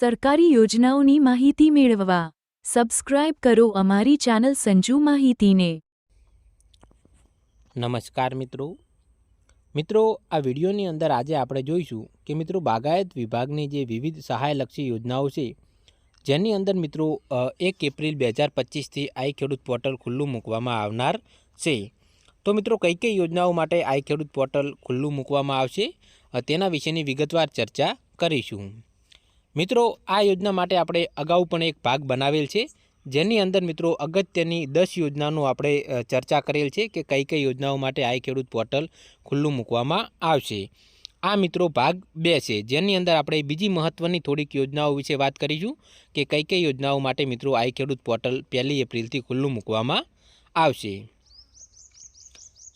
સરકારી યોજનાઓની માહિતી મેળવવા. સબસ્ક્રાઇબ કરો અમારી ચેનલ સંજુ માહિતીને. નમસ્કાર મિત્રો. મિત્રો, આ વિડીયોની અંદર આજે આપણે જોઈશું કે મિત્રો બાગાયત વિભાગની જે વિવિધ સહાયલક્ષી યોજનાઓ છે, જેની અંદર મિત્રો એક એપ્રિલ બે હજાર પચીસથી આઈ ખેડૂત પોર્ટલ ખુલ્લું મૂકવામાં આવનાર છે. તો મિત્રો, કઈ કઈ યોજનાઓ માટે આઈ ખેડૂત પોર્ટલ ખુલ્લું મૂકવામાં આવશે તેના વિશેની વિગતવાર ચર્ચા કરીશું. મિત્રો, આ યોજના માટે આપણે અગાઉ પણ એક ભાગ બનાવેલ છે, જેની અંદર મિત્રો અગત્યની દસ યોજનાનું આપણે ચર્ચા કરેલ છે કે કઈ કઈ યોજનાઓ માટે આઈ ખેડૂત પોર્ટલ ખુલ્લું મૂકવામાં આવશે. આ મિત્રો ભાગ બે છે, જેની અંદર આપણે બીજી મહત્ત્વની થોડીક યોજનાઓ વિશે વાત કરીશું કે કઈ કઈ યોજનાઓ માટે મિત્રો આઈ ખેડૂત પોર્ટલ પહેલી એપ્રિલથી ખુલ્લું મૂકવામાં આવશે.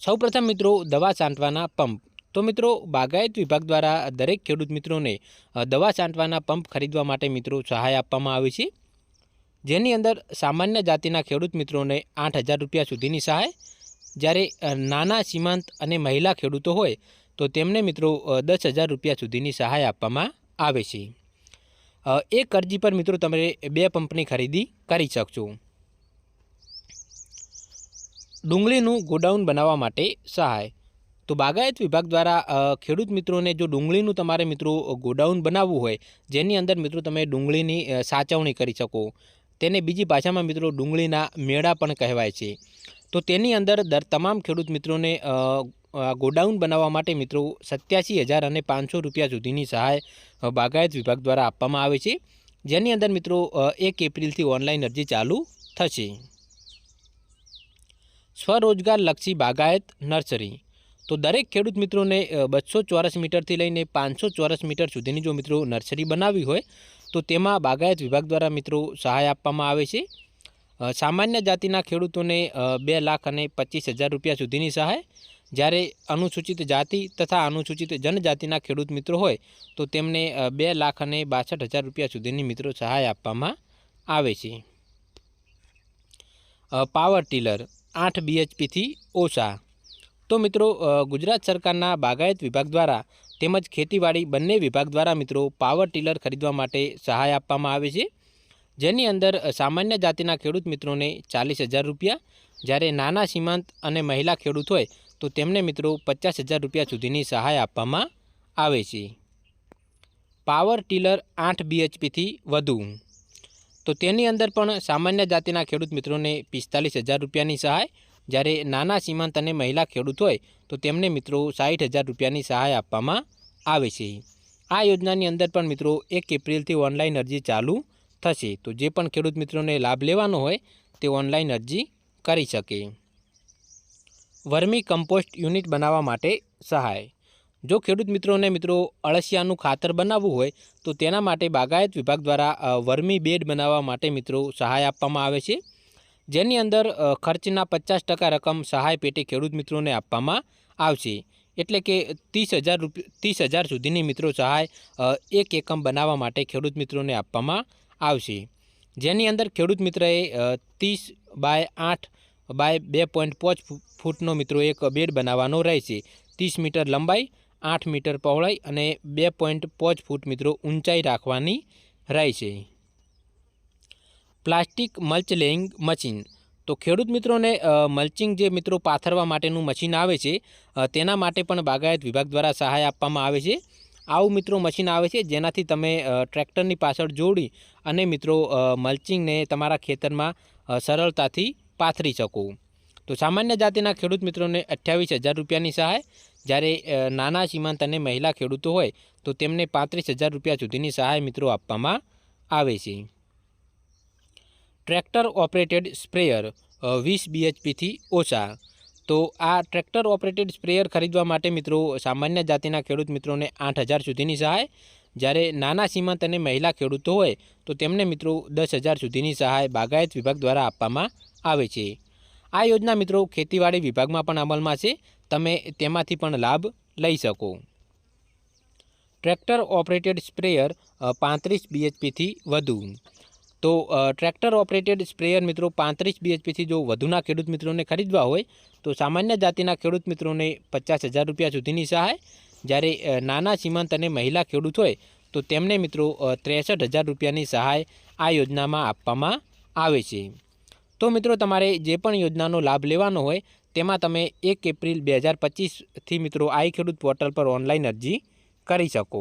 સૌપ્રથમ મિત્રો દવા છાંટવાના પંપ. તો મિત્રો, બાગાયત વિભાગ દ્વારા દરેક ખેડૂત મિત્રોને દવા છાંટવાના પંપ ખરીદવા માટે મિત્રો સહાય આપવામાં આવે છે. જેની અંદર સામાન્ય જાતિના ખેડૂત મિત્રોને આઠ હજાર રૂપિયા સુધીની સહાય, જ્યારે નાના, સીમાંત અને મહિલા ખેડૂતો હોય, તો તેમને મિત્રો દસ હજાર રૂપિયા સુધીની સહાય આપવામાં આવે છે. એક અરજી પર મિત્રો તમે બે પંપની ખરીદી કરી શકશો. ડુંગળીનું ગોડાઉન બનાવવા માટે સહાય. તો બાગાયત વિભાગ દ્વારા ખેડૂત મિત્રોને જો ડુંગળીનું તમારે મિત્રો ગોડાઉન બનાવવું હોય, જેની અંદર મિત્રો તમે ડુંગળીની સાચવણી કરી શકો. તેને બીજી ભાષામાં મિત્રો ડુંગળીના મેળા પણ કહેવાય છે. તો તેની અંદર દર તમામ ખેડૂત મિત્રોને ગોડાઉન બનાવવા માટે મિત્રો સત્યાસી હજાર અને પાંચસો રૂપિયા સુધીની સહાય બાગાયત વિભાગ દ્વારા આપવામાં આવે છે. જેની અંદર મિત્રો એક એપ્રિલથી ઓનલાઈન અરજી ચાલુ થશે. સ્વરોજગારલક્ષી બાગાયત નર્સરી. તો દરેક ખેડૂત મિત્રોને બસો ચોરસ મીટરથી લઈને પાંચસો ચોરસ મીટર સુધીની જો મિત્રો નર્સરી બનાવવી હોય, તો તેમાં બાગાયત વિભાગ દ્વારા મિત્રો સહાય આપવામાં આવે છે. સામાન્ય જાતિના ખેડૂતોને બે લાખ અને પચીસ હજાર રૂપિયા સુધીની સહાય. જ્યારે અનુસૂચિત જાતિ તથા અનુસૂચિત જનજાતિના ખેડૂત મિત્રો હોય, તો તેમને બે લાખ અને બાસઠ હજાર રૂપિયા સુધીની મિત્રો સહાય આપવામાં આવે છે. પાવર ટીલર આઠ બીએચપીથી ઓછા તો મિત્રો ગુજરાત સરકારના બાગાયત વિભાગ દ્વારા તેમજ ખેતીવાડી બંને વિભાગ દ્વારા મિત્રો પાવર ટીલર ખરીદવા માટે સહાય આપવામાં આવે છે. જેની અંદર સામાન્ય જાતિના ખેડૂત મિત્રોને ચાલીસ હજાર રૂપિયા, જ્યારે નાના, સીમાંત અને મહિલા ખેડૂત હોય તો તેમને મિત્રો પચાસ હજાર રૂપિયા સુધીની સહાય આપવામાં આવે છે. પાવર ટીલર આઠ બીએચપીથી વધુ. તો તેની અંદર પણ સામાન્ય જાતિના ખેડૂત મિત્રોને પિસ્તાલીસ હજાર રૂપિયાની સહાય જ્યારે નાના સીમાંત અને મહિલા ખેડૂત હોય, તો તેમને મિત્રો સાઠ હજાર રૂપિયાની સહાય આપવામાં આવે છે. આ યોજનાની અંદર પણ મિત્રો એક એપ્રિલથી ઓનલાઈન અરજી ચાલુ થશે. તો જે પણ ખેડૂત મિત્રોને લાભ લેવાનો હોય, તે ઓનલાઈન અરજી કરી શકે. વર્મી કમ્પોસ્ટ યુનિટ બનાવવા માટે સહાય. જો ખેડૂત મિત્રોને મિત્રો અળસિયાનું ખાતર બનાવવું હોય, તો તેના માટે બાગાયત વિભાગ દ્વારા વર્મી બેડ બનાવવા માટે મિત્રો સહાય આપવામાં આવે છે. જેની અંદર ખર્ચના પચાસ ટકા રકમ સહાય પેટે ખેડૂત મિત્રોને આપવામાં આવશે. એટલે કે ત્રીસ હજાર ત્રીસ હજાર સુધીની મિત્રો સહાય એક એકમ બનાવવા માટે ખેડૂત મિત્રોને આપવામાં આવશે. જેની અંદર ખેડૂત મિત્રએ ત્રીસ બાય આઠ બાય બે પોઈન્ટ પાંચ ફૂટનો મિત્રો એક બેડ બનાવવાનો રહેશે. ત્રીસ મીટર લંબાઈ, આઠ મીટર પહોળાઈ અને બે પોઈન્ટ પાંચ ફૂટ મિત્રો ઊંચાઈ રાખવાની રહેશે. Plastic mulch laying machine. તો ખેડૂત મિત્રોને મલ્ચિંગ જે મિત્રો પાથરવા માટેનું મશીન આવે છે તેના માટે પણ બાગાયત વિભાગ દ્વારા સહાય આપવામાં આવે છે. આવું મિત્રો મશીન આવે છે, જેનાથી તમે ટ્રેક્ટરની પાછળ જોડી અને મિત્રો મલ્ચિંગને તમારા ખેતરમાં સરળતાથી પાથરી શકો. તો સામાન્ય જાતિના ખેડૂત મિત્રોને અઠ્યાવીસ હજાર રૂપિયાની સહાય. જ્યારે નાના, સીમાંત અને મહિલા ખેડૂતો હોય, તો તેમને પાંત્રીસ હજાર રૂપિયા સુધીની સહાય મિત્રો આપવામાં આવે છે. ટ્રેક્ટર ઓપરેટેડ સ્પ્રેયર વીસ બીએચપીથી ઓછા. તો આ ટ્રેક્ટર ઓપરેટેડ સ્પ્રેયર ખરીદવા માટે મિત્રો સામાન્ય જાતિના ખેડૂત મિત્રોને આઠ હજાર સુધીની સહાય. જ્યારે નાના સીમાંત અને મહિલા ખેડૂતો હોય, તો તેમને મિત્રો દસ હજાર સુધીની સહાય બાગાયત વિભાગ દ્વારા આપવામાં આવે છે. આ યોજના મિત્રો ખેતીવાડી વિભાગમાં પણ અમલમાં છે. તમે તેમાંથી પણ લાભ લઈ શકો. ટ્રેક્ટર ઓપરેટેડ સ્પ્રેયર પાંત્રીસ બીએચપીથી વધુ. તો ટ્રેક્ટર ઓપરેટેડ સ્પ્રેયર મિત્રો પાંત્રીસ બીએચપીથી જો વધુના ખેડૂત મિત્રોને ખરીદવા હોય, તો સામાન્ય જાતિના ખેડૂત મિત્રોને પચાસ હજાર રૂપિયા સુધીની સહાય. જ્યારે નાના, સીમાંત અને મહિલા ખેડૂત હોય, તો તેમને મિત્રો ત્રેસઠ હજાર રૂપિયાની સહાય આ યોજનામાં આપવામાં આવે છે. તો મિત્રો તમારે જે પણ યોજનાનો લાભ લેવાનો હોય, તેમાં તમે એક એપ્રિલ બે હજાર પચીસથી મિત્રો આઈ ખેડૂત પોર્ટલ પર ઓનલાઈન અરજી કરી શકો.